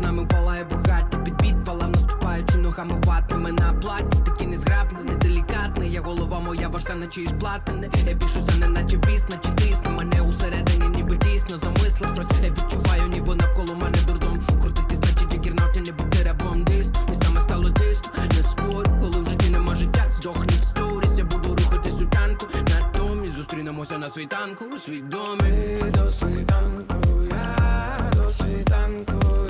Нами палає багаття під підпала, наступаючи ногами ватними на платі. Такий незграбний, неделікатний. Я голова моя важка, наче із платини. Я більшуся, не наче біс, наче тисне мене усередині, ніби дійсно замислив щось. Я відчуваю, ніби навколо мене дурдом. Крутитись, наче джигернауті, не бути рабом дис. Місцями стало дійсно, не спорю, коли в житті нема життя, здохні сторіс. Я буду рухатись у танку. Натомість зустрінемося на світанку, свідомі до світанку. Я світанку,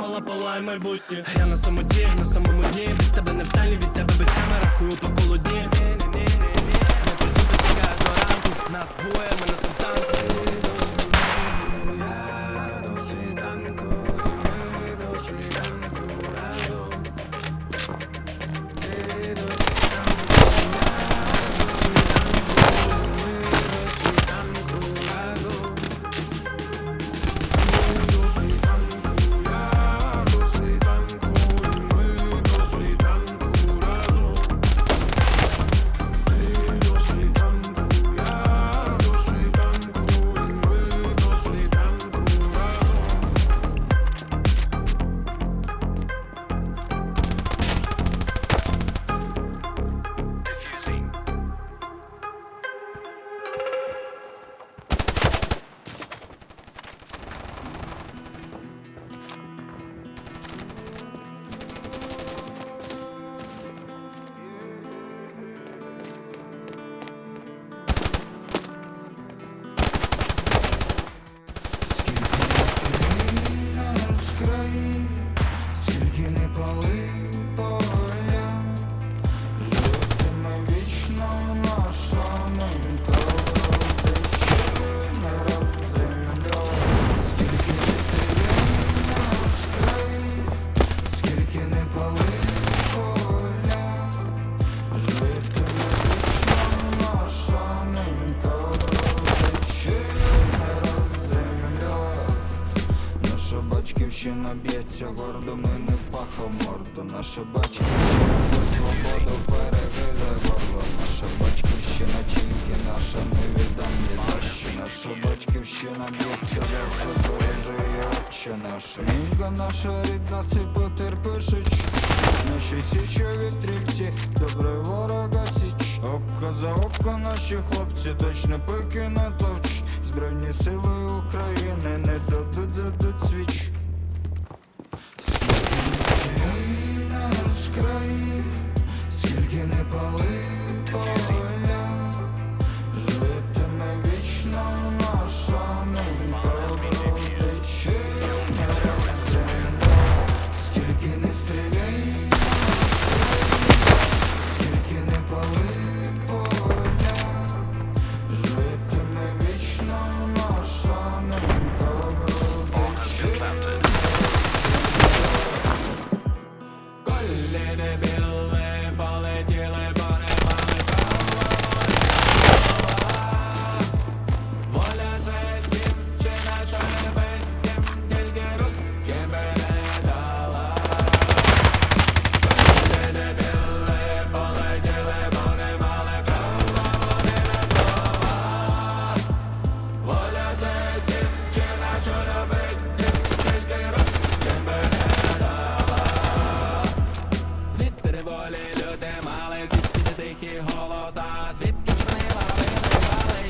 мала палає майбутнє. Я на самоті, на самому дні. Без тебе не встані, від тебе без тями. Рахую по колоді. Не прийду, зачекаю до ранку. Нас двоє, ми на Наша батьківщина за свободу перегризе горло. Наша батьківщина тільки наша, не віддам ні дощі. Наша батьківщина б'ється завше збережи її отче наша. Нінька наша рідна, ти потерпишич. Наші січові стрільці, добре ворога січ. Око за око наші хлопці точно пики не товч. Збройні сили України не дадуть задуть свіч. Скільки голоса, звідки ж вибивали,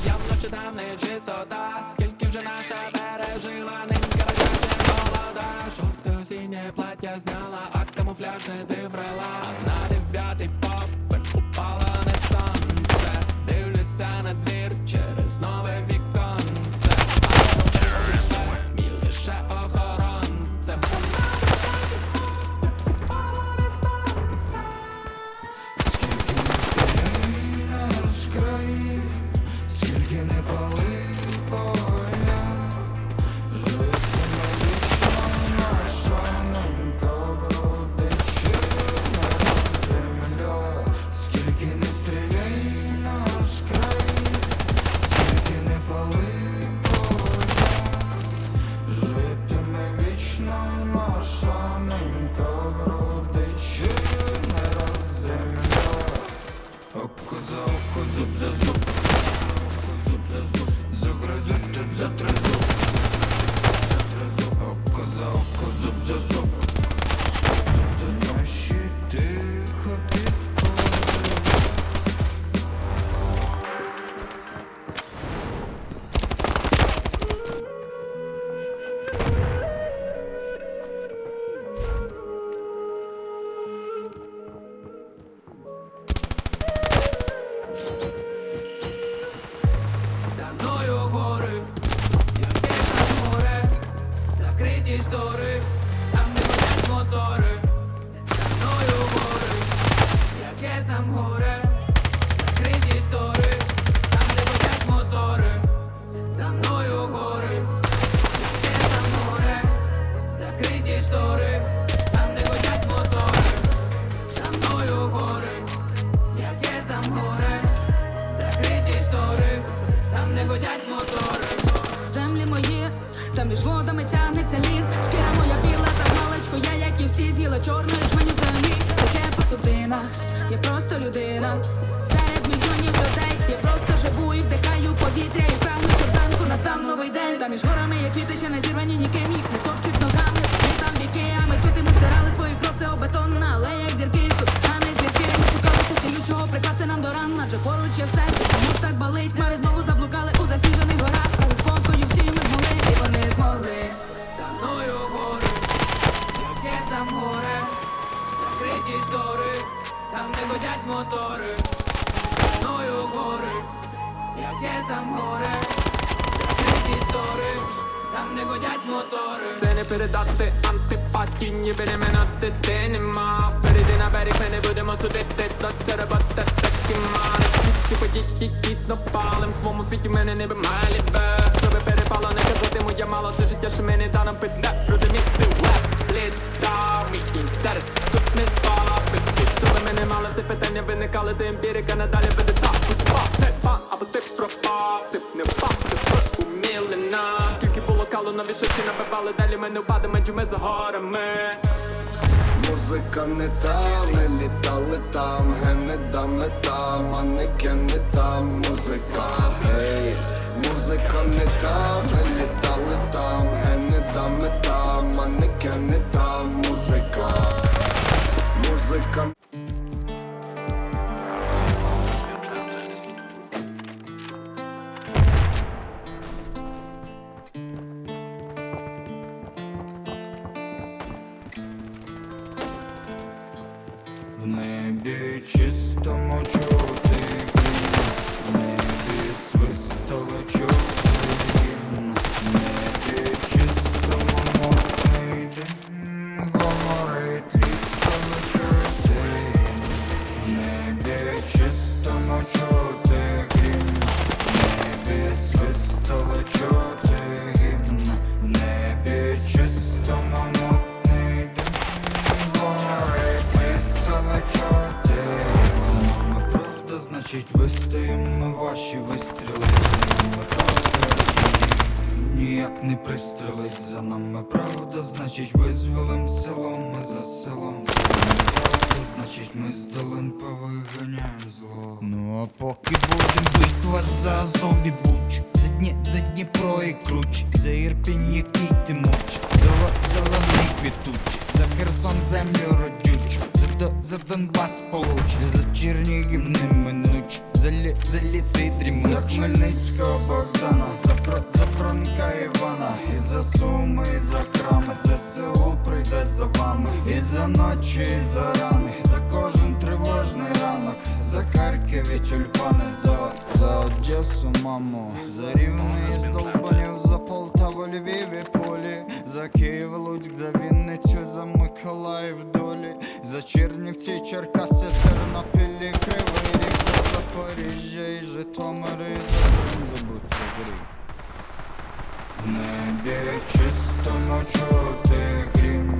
я явно чи там не чистота, скільки вже наша пережила, нинька розкаже молода, жовте осіннє плаття зняла, а камуфляж не ти брала, на дев'ятий поверх упала не сонце, дивлюся на двір через нове віконце, bene predate Antipati gli bene menate tene ma Pere dena bere pene budemo sudette Dattara batte tekki mare Gitti på gitti gitna palem Svomu sviti mene ne bemajli be Šove pere pala neka zotemo ja mala Se žitja še mene danam pitne Proti mi te web Leda mi interes Tut me spala Piti šove mene male Vse petanja vene kale Se empirika nadalje Vede da Put pa te pa Abo te propate Ne pa te propate було нові шишки набивали, далі ми не впадемо, ми за горами. Музика не та, не літали там, ге не дами там, манекени там, музика, гей, музика не та, не літали там, ге не дами там, манекени там, музика, музика. В небі чистому чути значить вистоїмо ваші вистріли За нами правда, ніяк не пристрелить За нами правда, значить визволим село, ми за селом значить ми з долин повиганяємо зло. Ну а поки будем битва за Азов і Буч За дні, за Дніпро і Круч За Ірпінь, який ти муч За, за Лани квітучі За Херсон землю родючу За, за Донбас получ За Чернігів неминуч За, лі, за ліси За Хмельницького Богдана, за, Фра... за Франка Івана, і за Суми, і за храми, ЗСУ прийде за вами, і за ночі, і за рани, за кожен тривожний ранок, за Харків і тюльпани, за, за Одесу, маму, за Рівне із Долбанів, за Полтаву, Львів і Полі, за Київ, Луцьк, за Вінницю, за Миколаїв, долі, за Чернівці, Черкаси, Тернопілі, Кривий Ріг, за Запоріжжя і Житомир, і за Крим, забудь це гріх. В небі чистому чути грім,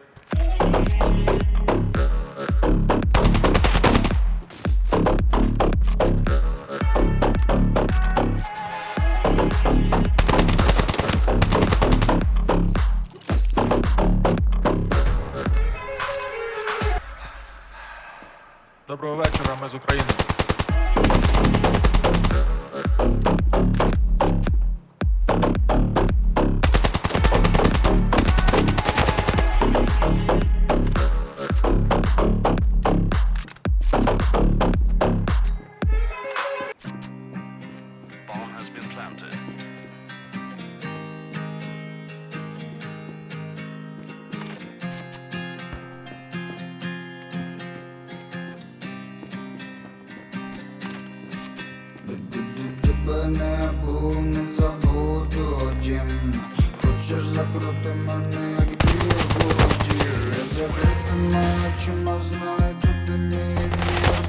Я закритими очима знаю, туди двір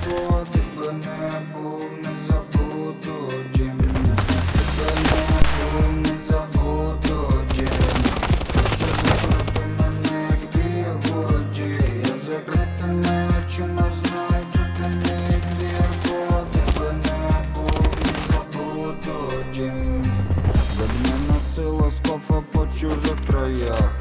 Бо тебе не не забуду дім. Тебе не був, не забуду закрити мене, як мій двір Бо тебе не був, не забуду дім. Ведь не носила скофа по чужих краях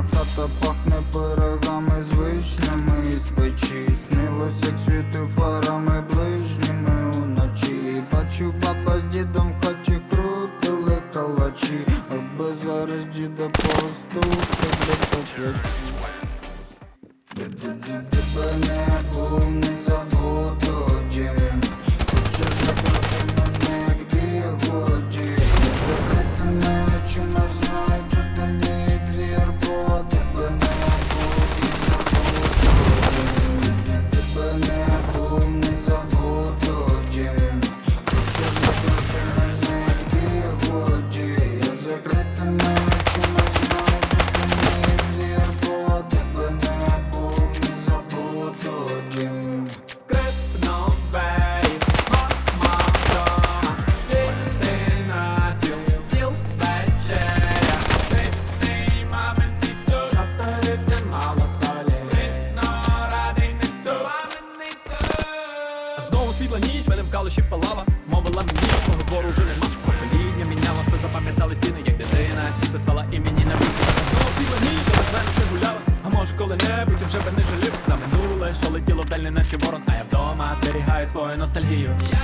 моя Рідна хата пахне дитина писала імені на бік Знову світла ніч, але знаю, що гуляла. А може коли-небудь вже би не жалів За минуле, що летіло вдаль, не наче ворон. А я вдома зберігаю свою ностальгію. Я